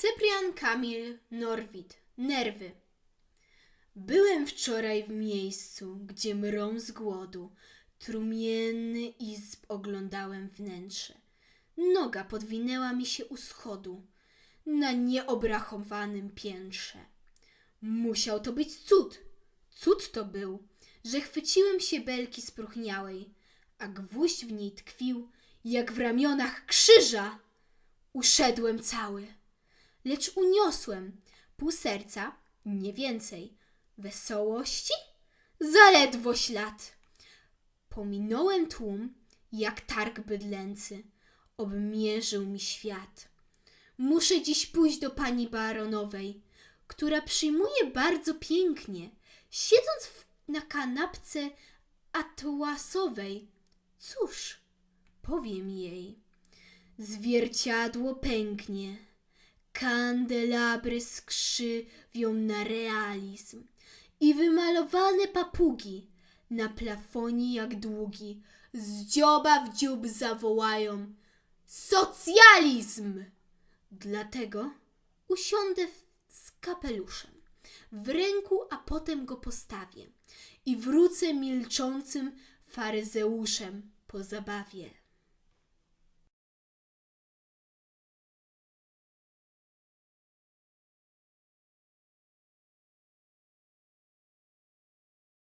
Cyprian Kamil Norwid. Nerwy. Byłem wczoraj w miejscu, gdzie mrą z głodu. Trumienny izb oglądałem wnętrze. Noga podwinęła mi się u schodu na nieobrachowanym piętrze. Musiał to być cud. Cud to był, że chwyciłem się belki spróchniałej, a gwóźdź w niej tkwił, jak w ramionach krzyża. Uszedłem cały, lecz uniosłem pół serca, nie więcej, wesołości zaledwo ślad. Pominąłem tłum, jak targ bydlęcy, obmierzył mi świat. Muszę dziś pójść do pani baronowej, która przyjmuje bardzo pięknie, siedząc w, na kanapce atłasowej. Cóż, powiem jej. Zwierciadło pęknie, kandelabry skrzywią na realizm i wymalowane papugi na plafonie jak długi z dzioba w dziób zawołają socjalizm! Dlatego usiądę z kapeluszem w ręku, a potem go postawię i wrócę milczącym faryzeuszem po zabawie.